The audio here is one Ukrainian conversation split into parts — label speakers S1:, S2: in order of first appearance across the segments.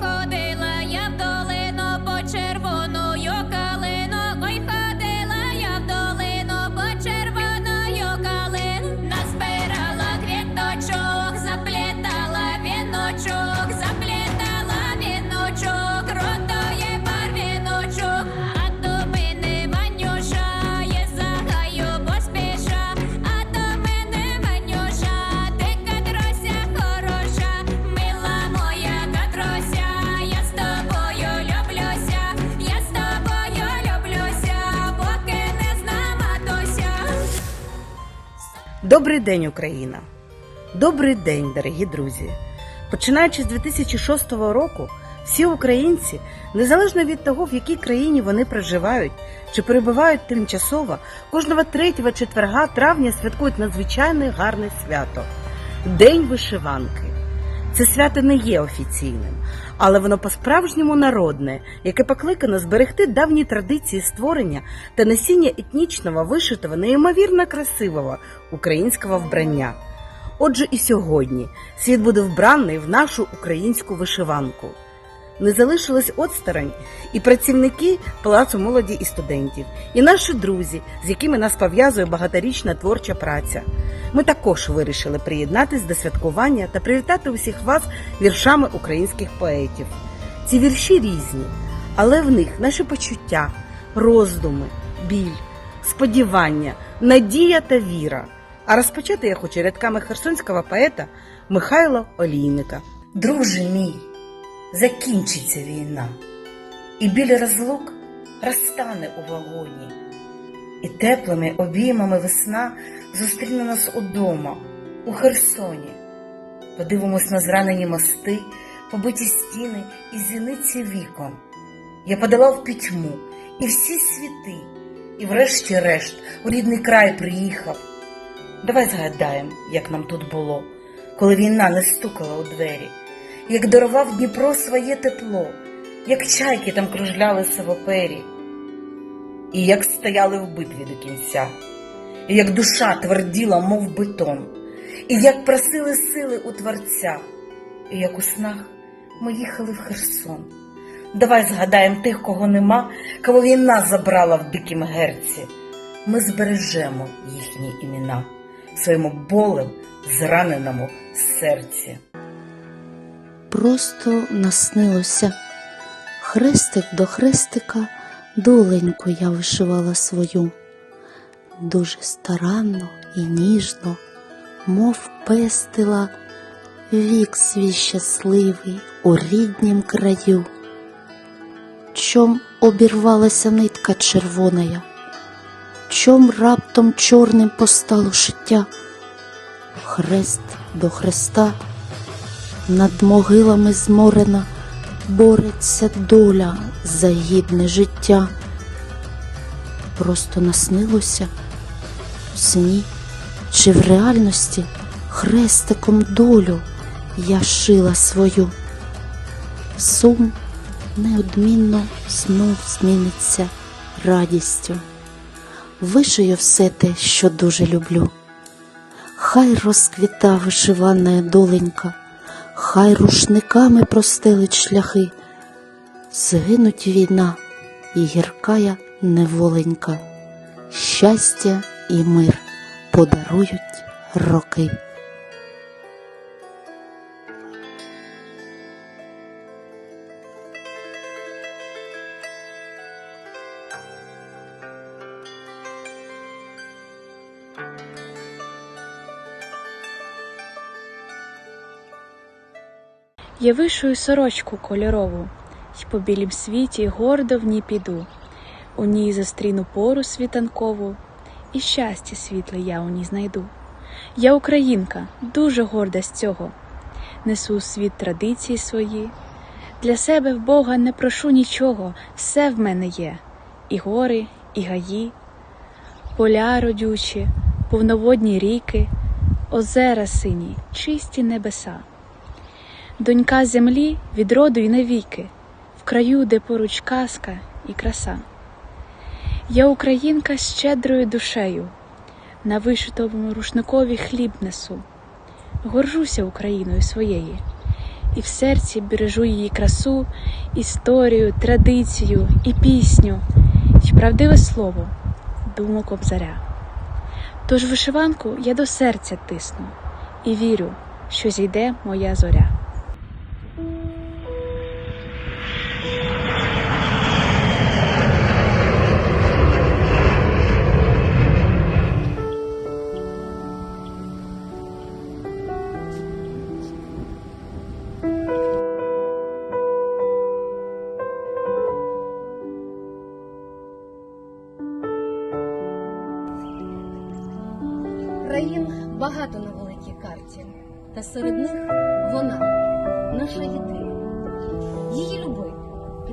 S1: ходила я
S2: Добрий день, Україна! Добрий день, дорогі друзі! Починаючи з 2006 року, всі українці, незалежно від того, в якій країні вони проживають чи перебувають тимчасово, кожного третього четверга травня святкують надзвичайне гарне свято День вишиванки. Це свято не є офіційним, але воно по-справжньому народне, яке покликано зберегти давні традиції створення та носіння етнічного, вишитого, неймовірно красивого українського вбрання. Отже, і сьогодні світ буде вбраний в нашу українську вишиванку. Не залишились осторонь і працівники Палацу молоді і студентів, і наші друзі, з якими нас пов'язує багаторічна творча праця. Ми також вирішили приєднатись до святкування та привітати усіх вас віршами українських поетів. Ці вірші різні, але в них наші почуття, роздуми, біль, сподівання, надія та віра. А розпочати я хочу рядками херсонського поета Михайла Олійника. Друже мій, закінчиться війна, і біль розлук розтане у вагоні, і теплими обіймами весна зустріне нас удома, у Херсоні. Подивимось на зранені мости, побиті стіни і зіниці вікон. Я подолав пітьму і всі світи, і врешті-решт у рідний край приїхав. Давай згадаємо, як нам тут було, коли війна не стукала у двері, як дарував Дніпро своє тепло, як чайки там кружлялися в опері, і як стояли в битві до кінця, і як душа тверділа, мов бетон, і як просили сили у Творця, і як у снах ми їхали в Херсон. Давай згадаємо тих, кого нема, кого війна забрала в дикім герці. Ми збережемо їхні імена в своєму болем зраненому серці.
S3: Просто наснилося. Хрестик до хрестика доленьку я вишивала свою. Дуже старанно і ніжно, мов пестила вік свій щасливий у ріднім краю. Чом обірвалася нитка червоная, чом раптом чорним постало життя, хрест до хреста над могилами зморена бореться доля за гідне життя. Просто наснилося в сні чи в реальності хрестиком долю я шила свою. Сум неодмінно знов зміниться радістю. Вишию все те, що дуже люблю. Хай розквіта вишивана доленька, хай рушниками простелить шляхи, згинуть війна і гіркая неволенька, щастя і мир подарують роки.
S4: Я вишую сорочку кольорову, й по білім світі гордо в ній піду. У ній зустріну пору світанкову, і щастя світле я у ній знайду. Я українка, дуже горда з цього, несу у світ традиції свої. Для себе в Бога не прошу нічого, все в мене є, і гори, і гаї, поля родючі, повноводні ріки, озера сині, чисті небеса. Донька землі від роду й навіки, в краю, де поруч казка і краса. Я українка з щедрою душею, на вишитому рушникові хліб несу, горжуся Україною своєї, і в серці бережу її красу, історію, традицію і пісню, й правдиве слово, думу кобзаря. Тож вишиванку я до серця тисну і вірю, що зійде моя зоря.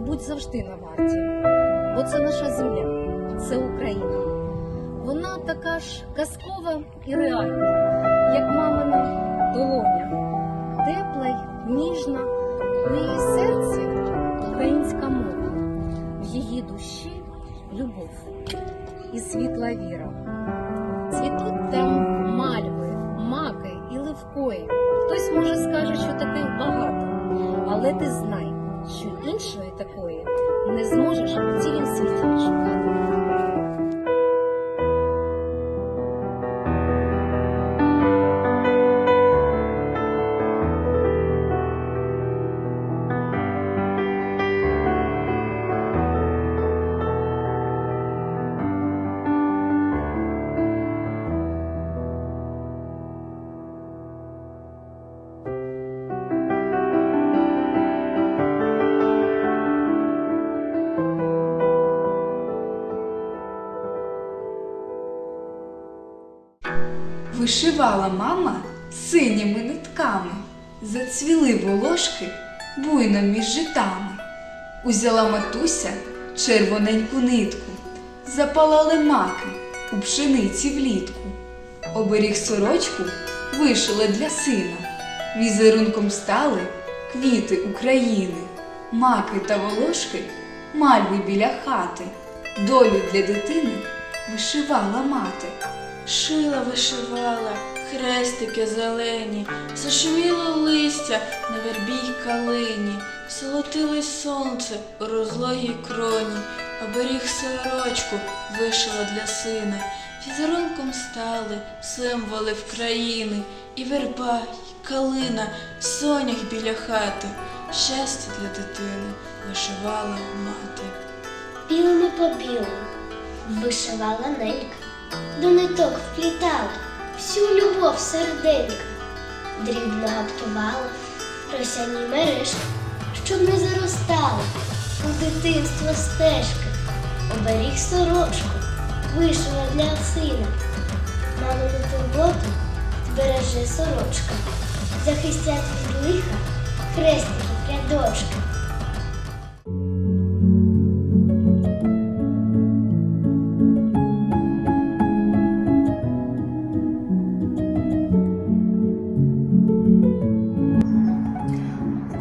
S5: Будь завжди на варті, бо це наша земля, це Україна. Вона така ж казкова і реальна, як мамина долоня, тепла й ніжна, у її серці українська мова, в її душі любов і світла віра. Цвітуть там не
S6: Вишивала мама синіми нитками, зацвіли волошки буйно між житами. Узяла матуся червоненьку нитку, запалали маки у пшениці влітку. Оберіг сорочку вишила для сина. Візерунком стали квіти України, маки та волошки, мальви біля хати. Долю для дитини вишивала мати.
S7: Шила вишивала, хрестики зелені, зашуміло листя на вербій калині, золотилось сонце у розлогій кроні, оберіг сорочку вишила для сина, візерунком стали символи в країни, і верба, і калина, сонях біля хати, щастя для дитини вишивала мати.
S8: Білими по білому вишивала ненька, до ниток вплітала всю любов серденька, дрібно гаптувала росяні мережки, щоб не заростали у дитинство стежки, оберіг сорочку, вишила для сина, мамину турботу збереже сорочка, захистять від лиха хрестики рядочки.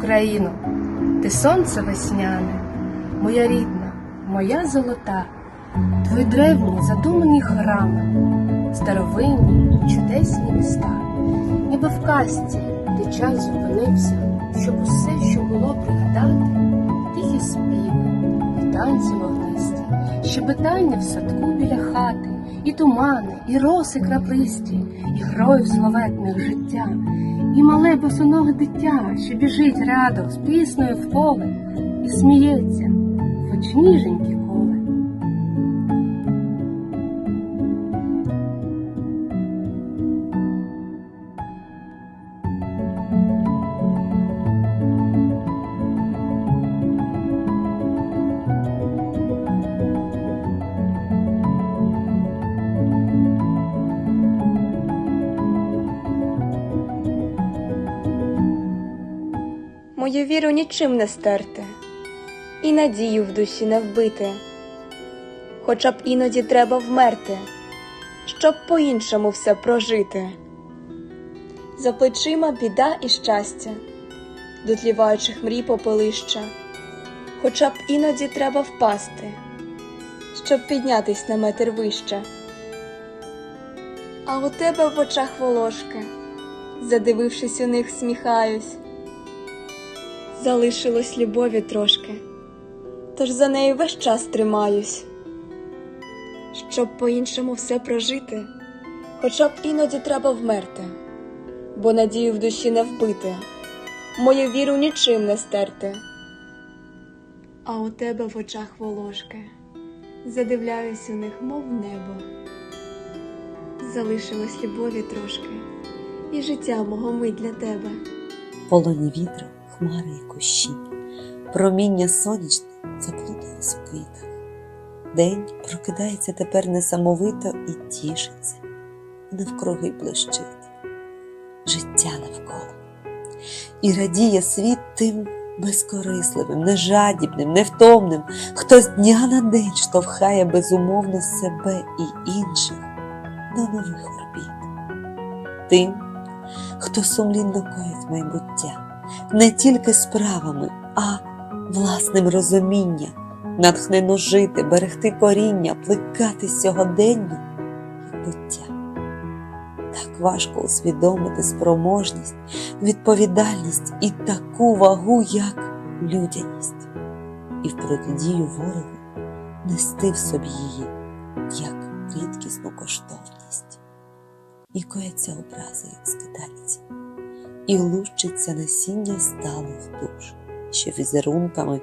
S9: Україно, ти сонце весняне, моя рідна, моя золота, твої древні задумані храми, старовинні чудесні міста, ніби в казці, де час зупинився, щоб усе, що було пригадати, тихі співи, і танці вогнисті, щебетання в садку біля хати, і тумани, і роси краплисті, і героїв славетних життя, і мале босоноге дитя, що біжить радо з піснею в поле і сміється, хоч ніженькі
S10: віру нічим не стерти, і надію в душі не вбити, хоча б іноді треба вмерти, щоб по-іншому все прожити. За плечима біда і щастя, дотліваючих мрій попелища, хоча б іноді треба впасти, щоб піднятись на метр вище. А у тебе в очах волошки, задивившись у них, сміхаюсь. Залишилось любові трошки, тож за нею весь час тримаюсь. Щоб по-іншому все прожити, хоча б іноді треба вмерти, бо надію в душі не вбити, мою віру нічим не стерти. А у тебе в очах волошки, задивляюсь у них, мов небо. Залишилось любові трошки, і життя мого мить для тебе.
S11: полоні вітру, хмари і кущі, проміння сонячне заплуталось у квітах. День прокидається тепер несамовито і тішиться, навкруги блищить життя навколо. І радіє світ тим безкорисливим, нежадібним, невтомним, хто з дня на день штовхає безумовно себе і інших до нових орбіт. Тим, хто сумлінно коїть майбуття, не тільки справами, а власним розумінням, натхнено жити, берегти коріння, плекати сьогодення як буття. Так важко усвідомити спроможність, відповідальність і таку вагу, як людяність, і в протидію ворогу нести в собі її як рідкісну коштовність. І кояться образи, як скитальці, і лущиться насіння сталих душ, що візерунками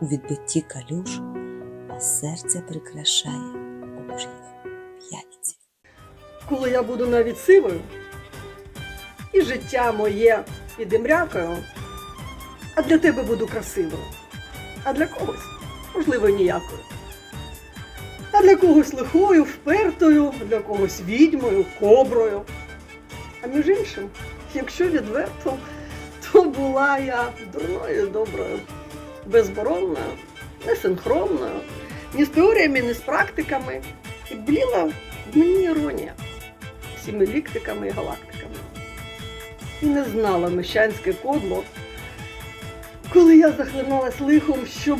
S11: у відбитті калюш, а серце прикрашає Божих п'ятців.
S12: коли я буду навіть сивою, і життя моє піде мрякою, а для тебе буду красивою, а для когось, можливо, ніякою. А для когось лихою, впертою, для когось відьмою, коброю. А між іншим, якщо відверто, то була я дурною, доброю, безборонною, несинхронною, ні з теоріями, ні з практиками. І бліла в мені іронія всіми ліктиками і галактиками. І не знала мещанське кодло, коли я захлиналась лихом, щоб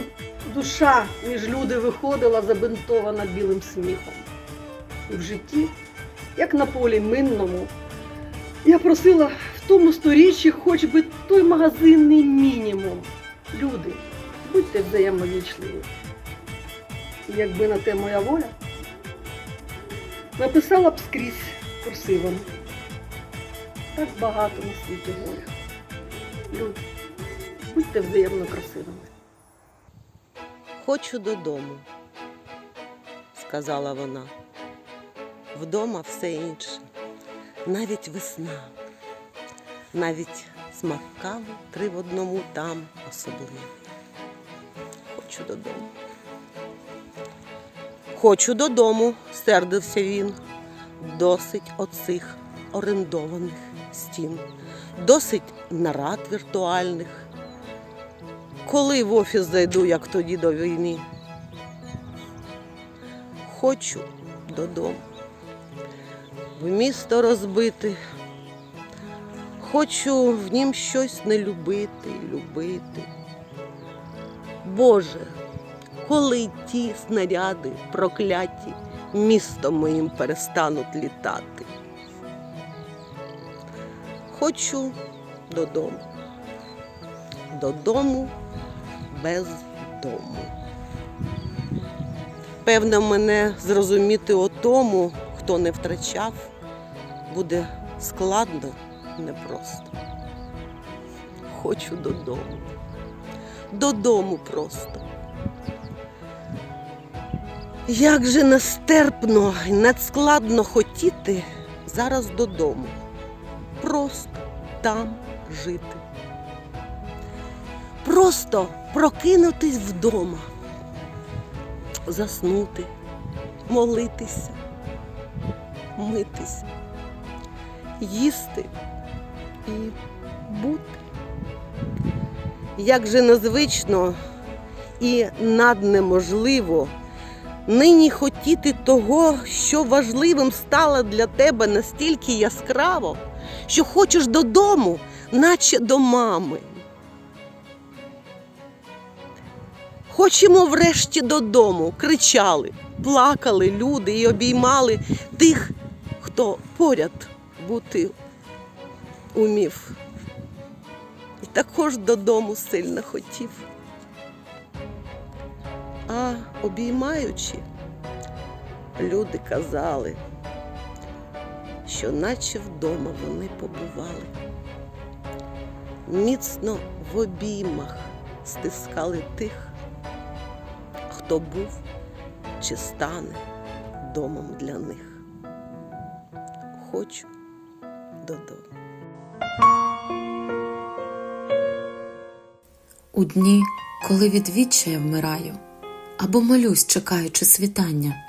S12: душа між люди виходила забинтована білим сміхом. І в житті, як на полі минному, я просила в тому сторіччі хоч би той магазинний мінімум. Люди, будьте взаємовічливі. Якби на те моя воля, написала б скрізь курсивом. Так багато на світі горя. Люди, будьте взаємно красивими.
S13: Хочу додому, сказала вона. Вдома все інше, навіть весна, навіть смак кави три в одному там особливий. Хочу додому. Хочу додому, сердився він. Досить оцих орендованих стін, досить нарад віртуальних. Коли в офіс зайду, як тоді до війни. Хочу додому. В місто розбити. Хочу в нім щось не любити, любити. Боже, коли ті снаряди прокляті містом моїм перестануть літати. Хочу додому. Додому без дому. Певно, мене зрозуміти о тому, хто не втрачав, буде складно, непросто. Хочу додому. Додому просто. Як же нестерпно і надскладно хотіти зараз додому. Просто там жити. Просто прокинутись вдома, заснути, молитися, митися, їсти і бути. Як же незвично і наднеможливо нині хотіти того, що важливим стало для тебе настільки яскраво, що хочеш додому, наче до мами. Хочемо врешті додому, кричали, плакали люди і обіймали тих, хто поряд бути умів. І також додому сильно хотів. А обіймаючи, люди казали, що наче вдома вони побували. Міцно в обіймах стискали тих, хто був чи стане домом для них. Хочу додому.
S14: У дні, коли від вмираю, або молюсь, чекаючи світання,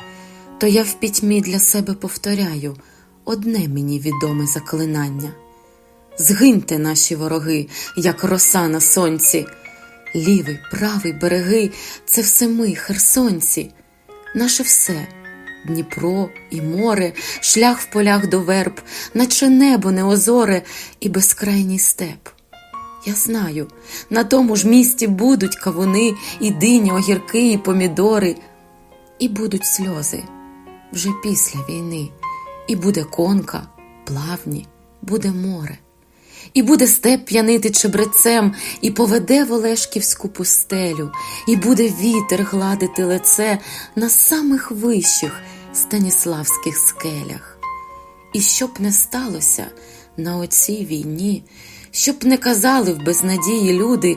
S14: то я в пітьмі для себе повторяю одне мені відоме заклинання. Згиньте наші вороги, як роса на сонці, лівий, правий береги це все ми, херсонці, наше все. Дніпро і море, шлях в полях до верб, наче небо неозоре і безкрайній степ. Я знаю, на тому ж місці будуть кавуни, і дині, огірки, і помідори, і будуть сльози вже після війни, і буде конка, плавні, буде море, і буде степ п'янити чебрецем, і поведе в Олешківську пустелю, і буде вітер гладити лице на самих вищих станіславських скелях. І щоб не сталося на оцій війні, щоб не казали в безнадії люди,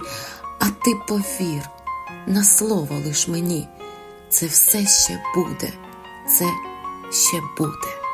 S14: а ти повір, на слово лиш мені, це все ще буде, це ще буде.